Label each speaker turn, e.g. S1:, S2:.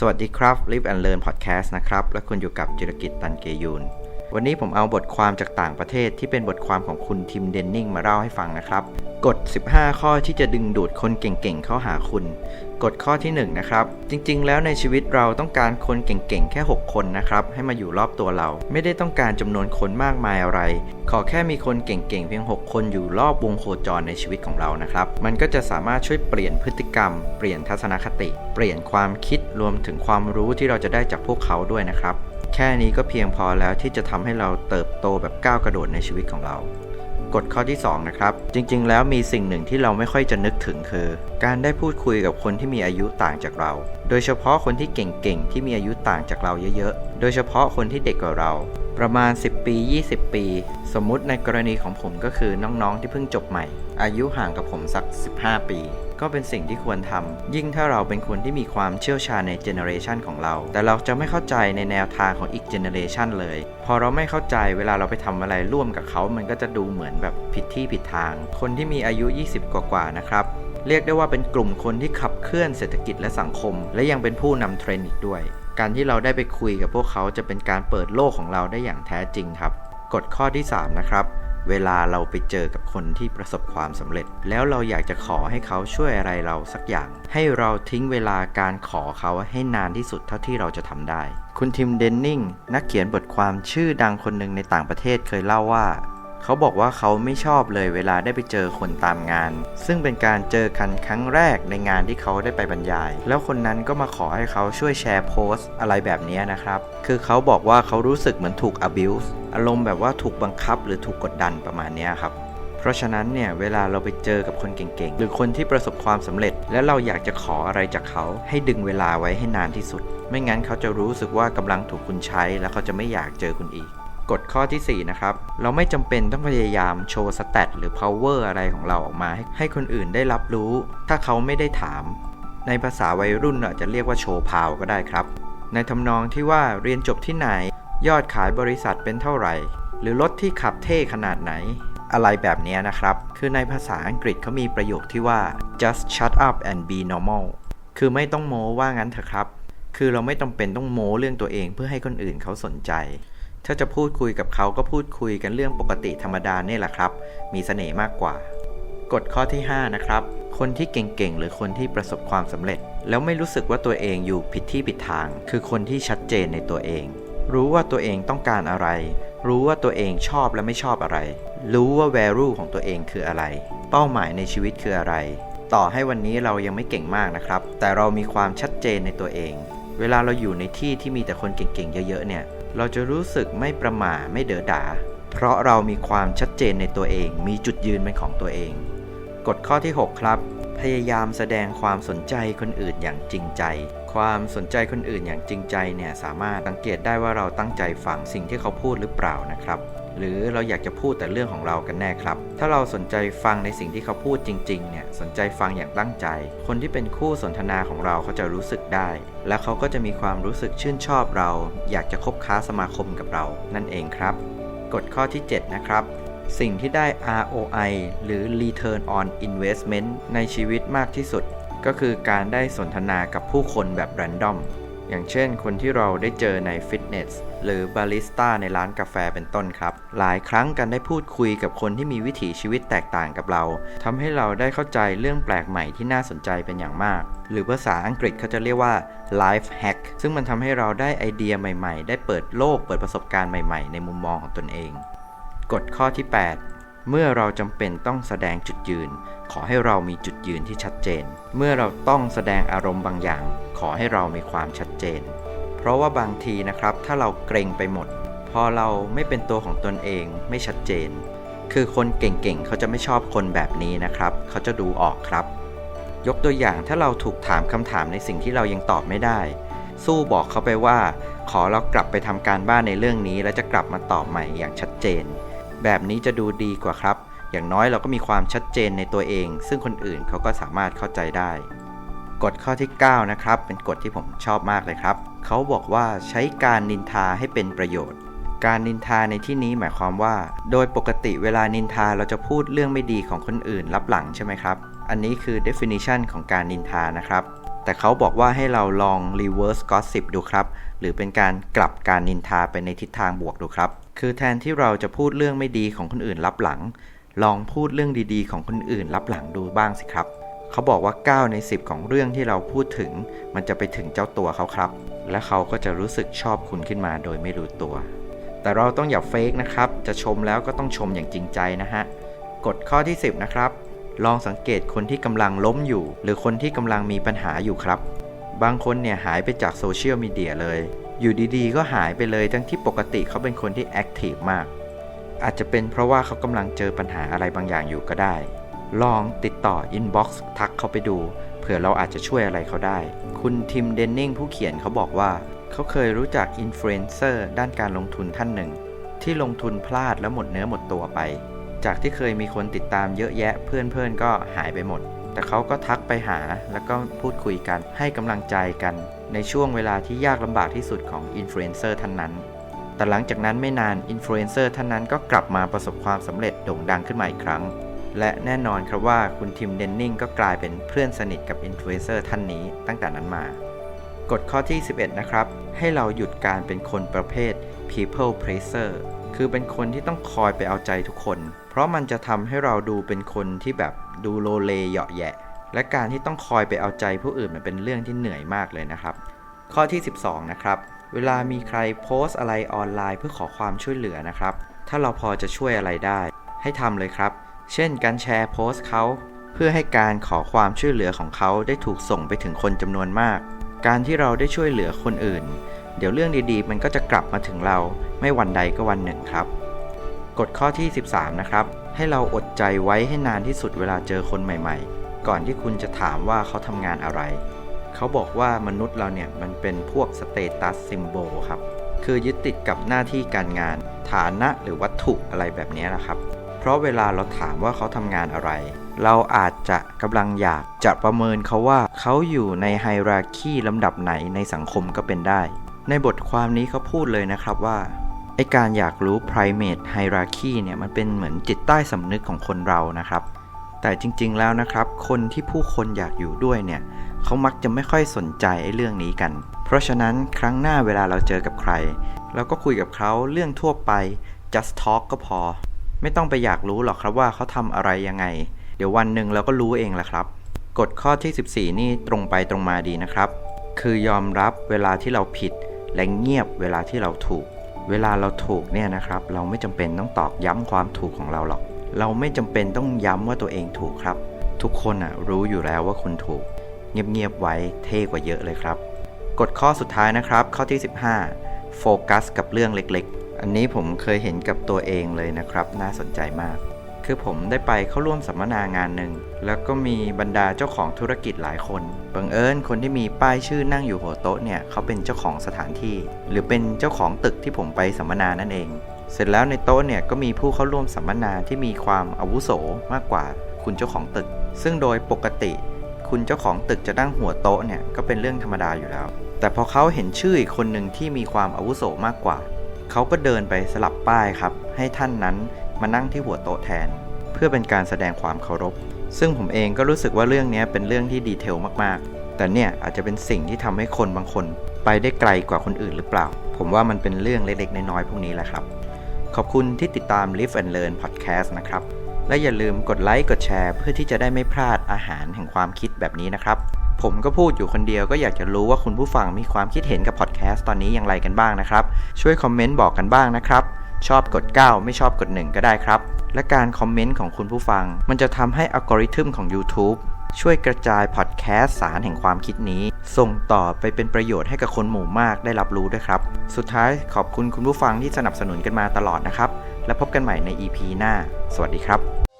S1: สวัสดีครับ Live and Learn Podcast นะครับ และคุณอยู่กับจิรกิจตันเกยูน วันนี้ผมเอาบทความจากต่างประเทศที่เป็นบทความของคุณทิมเดนนิงมาเล่าให้ฟังนะครับ กฎ 15 ข้อที่จะดึงดูดคนเก่งๆ เข้าหาคุณ กฎข้อที่ 1 นะครับ จริงๆ แล้วในชีวิตเราต้องการคนเก่งๆ แค่ 6 คนนะครับ ให้มาอยู่รอบตัวเรา ไม่ได้ต้องการจำนวนคนมากมายอะไร ขอแค่มีคนเก่งๆ เพียง 6 คนอยู่รอบวงโคจรในชีวิตของเรานะครับ มันก็จะสามารถช่วยเปลี่ยนพฤติกรรม เปลี่ยนทัศนคติ เปลี่ยนความคิดรวมถึงความรู้ที่เราจะได้จากพวกเขาด้วยนะครับ แค่นี้ก็เพียงพอแล้วที่จะทำให้เราเติบโตแบบก้าวกระโดดในชีวิตของเรา กฎข้อที่ 2 นะครับ จริงๆ แล้วมีสิ่งหนึ่งที่เราไม่ค่อยจะนึกถึงคือ การได้พูดคุยกับคนที่มีอายุต่างจากเรา โดยเฉพาะคนที่เก่งๆ ที่มีอายุต่างจากเราเยอะๆ โดยเฉพาะคนที่เด็กกว่าเรา ประมาณ 10 ปี 20 ปี สมมุติในกรณีของผมก็คือน้องๆที่เพิ่งจบใหม่ อายุห่างกับผมสัก 15 ปี ก็เป็นสิ่งที่ควรทำ ยิ่งถ้าเราเป็นคนที่มีความเชี่ยวชาญในเจเนอเรชันของเรา แต่เราจะไม่เข้าใจในแนวทางของอีกเจเนอเรชันเลย พอเราไม่เข้าใจเวลาเราไปทำอะไรร่วมกับเขา มันก็จะดูเหมือนแบบผิดที่ผิดทาง คนที่มีอายุ 20 กว่าๆนะครับเรียกได้ว่าเป็นกลุ่มคนที่ขับเคลื่อนเศรษฐกิจและสังคม และยังเป็นผู้นำเทรนด์อีกด้วย การที่เราได้ไปคุยกับพวกเขาจะเป็นการเปิดโลกของเราได้อย่างแท้จริงครับ กฎข้อที่ 3 นะครับ เวลาเราไปเจอกับคนที่ประสบความสำเร็จ แล้วเราอยากจะขอให้เขาช่วยอะไรเราสักอย่าง ให้เราทิ้งเวลาการขอเขาให้นานที่สุดเท่าที่เราจะทำได้ คุณทิมเดนนิงนักเขียนบทความชื่อดังคนหนึ่งในต่างประเทศเคยเล่าว่า เขาบอกว่าเขาไม่ชอบเลยเวลาได้ไปเจอคนตามงาน ซึ่งเป็นการเจอกันครั้งแรกในงานที่เขาได้ไปบรรยาย แล้วคนนั้นก็มาขอให้เขาช่วยแชร์โพสต์อะไรแบบนี้นะครับ คือเขาบอกว่าเขารู้สึกเหมือนถูก abuse อารมณ์แบบว่าถูกบังคับหรือถูกกดดันประมาณนี้ครับเพราะฉะนั้นเนี่ยเวลาเราไปเจอกับคนเก่งๆ หรือคนที่ประสบความสำเร็จ และเราอยากจะขออะไรจากเขา ให้ดึงเวลาไว้ให้นานที่สุด ไม่งั้นเขาจะรู้สึกว่ากำลังถูกคุณใช้ แล้วเขาจะไม่อยากเจอคุณอีก กฎข้อทีสี่ 4 นะครับ เราไม่จำเป็นต้องพยายามโชว์สแตทหรือ power อะไรของเราออกมาให้ใหคนอื่นได้รับรู้ ถ้าเขาไม่ได้ถาม ในภาษาวัยรุ่นเราอาจจะเรียกว่าโชว์พาวก็ได้ครับ ในทำนองที่ว่าเรียนจบที่ไหน ยอดขายบริษัทเป็นเท่าไหร่ หรือรถที่ขับเท่ขนาดไหน อะไรแบบนี้นะครับ คือในภาษาอังกฤษเขามีประโยคที่ว่า just shut up and be normal คือไม่ต้องโม้ว่างั้นเถอะครับ คือเราไม่จำเป็นต้องโม้เรื่องตัวเองเพื่อให้คนอื่นเขาสนใจ ถ้าจะพูดคุยกับเขาก็พูดคุยกันเรื่องปกติธรรมดาเนี่ยแหละครับ มีเสน่ห์มากกว่ากฎข้อที่ 5 นะครับ คนที่เก่งๆ หรือคนที่ประสบความสำเร็จ แล้วไม่รู้สึกว่าตัวเองอยู่ผิดที่ผิดทาง คือคนที่ชัดเจนในตัวเอง รู้ว่าตัวเองต้องการอะไร รู้ว่าตัวเองชอบและไม่ชอบอะไร รู้ว่า value ของตัวเองคืออะไร เป้าหมายในชีวิตคืออะไร ต่อให้วันนี้เรายังไม่เก่งมากนะครับ แต่เรามีความชัดเจนในตัวเอง เวลาเราอยู่ในที่ที่มีแต่คนเก่งๆ เยอะๆ เนี่ย เราจะรู้สึกไม่ประหม่าไม่เด๋อดา เพราะเรามีความชัดเจนในตัวเอง มีจุดยืนเป็นของตัวเอง กฎข้อที่ 6 ครับ พยายามแสดงความสนใจคนอื่นอย่างจริงใจ ความสนใจคนอื่นอย่างจริงใจเนี่ยสามารถสังเกตได้ว่าเราตั้งใจฟังสิ่งที่เขาพูดหรือเปล่านะครับ หรือเราอยากจะพูดแต่เรื่องของเรากันแน่ครับ ถ้าเราสนใจฟังในสิ่งที่เขาพูดจริงๆเนี่ยสนใจฟังอย่างตั้งใจ คนที่เป็นคู่สนทนาของเราเขาจะรู้สึกได้ และเขาก็จะมีความรู้สึกชื่นชอบเรา อยากจะคบค้าสมาคมกับเรา นั่นเองครับกฎข้อที่ 7 นะครับสิ่งที่ได้ ROI หรือ Return on Investment ในชีวิตมากที่สุด ก็คือการได้สนทนากับผู้คนแบบ random อย่างเช่นคนที่เราได้เจอในฟิตเนสหรือบาริสต้าในร้านกาแฟเป็นต้นครับ หลายครั้งการได้พูดคุยกับคนที่มีวิถีชีวิตแตกต่างกับเราทำให้เราได้เข้าใจเรื่องแปลกใหม่ที่น่าสนใจเป็นอย่างมาก หรือภาษาอังกฤษเขาจะเรียกว่า life hack ซึ่งมันทำให้เราได้ไอเดียใหม่ๆ ได้เปิดโลกเปิดประสบการณ์ใหม่ๆ ในมุมมองของตนเอง กฎข้อที่ 8เมื่อเราจำเป็นต้องแสดงจุดยืน ขอให้เรามีจุดยืนที่ชัดเจน เมื่อเราต้องแสดงอารมณ์บางอย่าง ขอให้เรามีความชัดเจน เพราะว่าบางทีนะครับ ถ้าเราเกรงไปหมด พอเราไม่เป็นตัวของตนเองไม่ชัดเจน คือคนเก่งๆ เขาจะไม่ชอบคนแบบนี้นะครับ เขาจะดูออกครับ ยกตัวอย่างถ้าเราถูกถามคำถามในสิ่งที่เรายังตอบไม่ได้ สู้บอกเขาไปว่า ขอเรากลับไปทำการบ้านในเรื่องนี้ แล้วจะกลับมาตอบใหม่อย่างชัดเจน แบบนี้จะดูดีกว่าครับ อย่างน้อยเราก็มีความชัดเจนในตัวเอง ซึ่งคนอื่นเขาก็สามารถเข้าใจได้ กฎข้อที่ 9 นะครับ เป็นกฎที่ผมชอบมากเลยครับ เขาบอกว่าใช้การนินทาให้เป็นประโยชน์ การนินทาในที่นี้หมายความว่า โดยปกติเวลานินทาเราจะพูดเรื่องไม่ดีของคนอื่นรับหลังใช่ไหมครับ อันนี้คือ definition ของการนินทานะครับ แต่เขาบอกว่าให้เราลอง reverse gossip ดูครับ หรือเป็นการกลับการนินทาไปในทิศทางบวกดูครับ คือแทนที่เราจะพูดเรื่องไม่ดีของคนอื่นรับหลัง ลองพูดเรื่องดีๆ ของคนอื่นรับหลังดูบ้างสิครับ เขาบอกว่า 9 ใน 10 ของเรื่องที่เราพูดถึง มันจะไปถึงเจ้าตัวเขาครับ และเขาก็จะรู้สึกชอบคุณขึ้นมาโดยไม่รู้ตัว แต่เราต้องอย่าเฟกนะครับ จะชมแล้วก็ต้องชมอย่างจริงใจนะฮะ กฎข้อที่ 10 นะครับ ลองสังเกตคนที่กำลังล้มอยู่ หรือคนที่กำลังมีปัญหาอยู่ครับ บางคนเนี่ยหายไปจากโซเชียลมีเดียเลย อยู่ดีๆ ก็หายไปเลย ทั้งที่ปกติเขาเป็นคนที่แอคทีฟมาก อาจจะเป็นเพราะว่าเขากำลังเจอปัญหาอะไรบางอย่างอยู่ก็ได้ ลองติดต่ออินบ็อกซ์ทักเขาไปดู เผื่อเราอาจจะช่วยอะไรเขาได้ คุณทิมเดนนิงผู้เขียนเขาบอกว่า เขาเคยรู้จักอินฟลูเอนเซอร์ด้านการลงทุนท่านหนึ่ง ที่ลงทุนพลาดแล้วหมดเนื้อหมดตัวไป จากที่เคยมีคนติดตามเยอะแยะเพื่อนๆก็หายไปหมด แต่เขาก็ทักไปหาแล้วก็พูดคุยกันให้กำลังใจกัน ในช่วงเวลาที่ยากลำบากที่สุดของอินฟลูเอนเซอร์ท่านนั้นแต่หลังจากนั้นไม่นานอินฟลูเอนเซอร์ท่านนั้นก็กลับมาประสบความสำเร็จโด่งดังขึ้นมาอีกครั้ง และแน่นอนครับว่าคุณทิมเดนนิงก็กลายเป็นเพื่อนสนิทกับอินฟลูเอนเซอร์ท่านนี้ตั้งแต่นั้นมา กฎข้อที่ 11 นะครับ ให้เราหยุดการเป็นคนประเภท people pleaser คือเป็นคนที่ต้องคอยไปเอาใจทุกคน เพราะมันจะทำให้เราดูเป็นคนที่แบบดูโลเลเหยาะแยะ และการที่ต้องคอยไปเอาใจผู้อื่นมันเป็นเรื่องที่เหนื่อยมากเลยนะครับ ข้อที่ 12 นะครับ เวลามีใครโพสอะไรออนไลน์เพื่อขอความช่วยเหลือนะครับ ถ้าเราพอจะช่วยอะไรได้ ให้ทำเลยครับ เช่นการแชร์โพสต์เขา เพื่อให้การขอความช่วยเหลือของเขาได้ถูกส่งไปถึงคนจำนวนมาก การที่เราได้ช่วยเหลือคนอื่น เดี๋ยวเรื่องดีๆ มันก็จะกลับมาถึงเราไม่วันใดก็วันหนึ่งครับ กฎข้อที่ 13 นะครับ ให้เราอดใจไว้ให้นานที่สุดเวลาเจอคนใหม่ ๆ ก่อนที่คุณจะถามว่าเขาทำงานอะไร เขาบอกว่ามนุษย์เราเนี่ยมันเป็นพวกสเตตัสซิมโบลครับคือยึดติดกับหน้าที่การงาน ฐานะหรือวัตถุอะไรแบบนี้นะครับ ราะเวลาเราถามว่าเขาทำงานอะไร เราอาจจะกำลังอยากจะประเมินเขาว่าเขาอยู่ในไฮราคีลำดับไหนในสังคมก็เป็นได้ ในบทความนี้เขาพูดเลยนะครับว่าไอการอยากรู้ primate hierarchy เนี่ยมันเป็นเหมือนจิตใต้สำนึกของคนเรานะครับ แต่จริงๆแล้วนะครับ คนที่ผู้คนอยากอยู่ด้วยเนี่ยเขามักจะไม่ค่อยสนใจไอ้เรื่องนี้กัน เพราะฉะนั้นครั้งหน้าเวลาเราเจอกับใครเราก็คุยกับเขาเรื่องทั่วไป just talk ก็พอ ไม่ต้องไปอยากรู้หรอกครับว่าเขาทำอะไรยังไง เดี๋ยววันหนึ่งเราก็รู้เองแหละครับกฎข้อที่ 14 นี่ตรงไปตรงมาดีนะครับ คือยอมรับเวลาที่เราผิด และเงียบเวลาที่เราถูก เวลาเราถูกเนี่ยนะครับ เราไม่จำเป็นต้องตอกย้ำความถูกของเราหรอก เราไม่จำเป็นต้องย้ำว่าตัวเองถูกครับ ทุกคนอะรู้อยู่แล้วว่าคุณถูก เงียบๆไว้เท่กว่าเยอะเลยครับกฎข้อสุดท้ายนะครับ ข้อที่ 15 โฟกัสกับเรื่องเล็กๆ อันนี้ผมเคยเห็นกับตัวเองเลยนะครับ น่าสนใจมาก คือผมได้ไปเข้าร่วมสัมมนางานหนึ่ง แล้วก็มีบรรดาเจ้าของธุรกิจหลายคน บังเอิญคนที่มีป้ายชื่อนั่งอยู่หัวโต๊ะเนี่ยเขาเป็นเจ้าของสถานที่ หรือเป็นเจ้าของตึกที่ผมไปสัมมนานั่นเอง เสร็จแล้วในโต๊ะเนี่ยก็มีผู้เข้าร่วมสัมมนาที่มีความอาวุโสมากกว่าคุณเจ้าของตึก ซึ่งโดยปกติ คุณเจ้าของตึกจะนั่งหัวโต๊ะเนี่ยก็เป็นเรื่องธรรมดาอยู่แล้ว แต่พอเขาเห็นชื่ออีกคนหนึ่งที่มีความอาวุโสมากกว่า เขาก็เดินไปสลับป้ายครับ ให้ท่านนั้นมานั่งที่หัวโต๊ะแทน เพื่อเป็นการแสดงความเคารพ ซึ่งผมเองก็รู้สึกว่าเรื่องนี้เป็นเรื่องที่ดีเทลมากๆ แต่เนี่ยอาจจะเป็นสิ่งที่ทำให้คนบางคน ไปได้ไกลกว่าคนอื่นหรือเปล่า ผมว่ามันเป็นเรื่องเล็กๆ น้อยๆพวกนี้แหละครับ ขอบคุณที่ติดตาม Live and Learn Podcast นะครับและอย่าลืมกดไลค์กดแชร์ เพื่อที่จะได้ไม่พลาดอาหารแห่งความคิดแบบนี้นะครับ ผมก็พูดอยู่คนเดียวก็อยากจะรู้ว่าคุณผู้ฟังมีความคิดเห็นกับพอดแคสต์ตอนนี้อย่างไรกันบ้างนะครับ ช่วยคอมเมนต์บอกกันบ้างนะครับ ชอบกด 9 ไม่ชอบกด 1 ก็ได้ครับ และการคอมเมนต์ของคุณผู้ฟัง มันจะทำให้อัลกอริทึมของ YouTube ช่วยกระจายพอดแคสต์สารแห่งความคิดนี้ ส่งต่อไปเป็นประโยชน์ให้กับคนหมู่มากได้รับรู้ด้วยครับ สุดท้ายขอบคุณคุณผู้ฟังที่สนับสนุนกันมาตลอดนะครับ และพบกันใหม่ใน EP หน้า สวัสดีครับ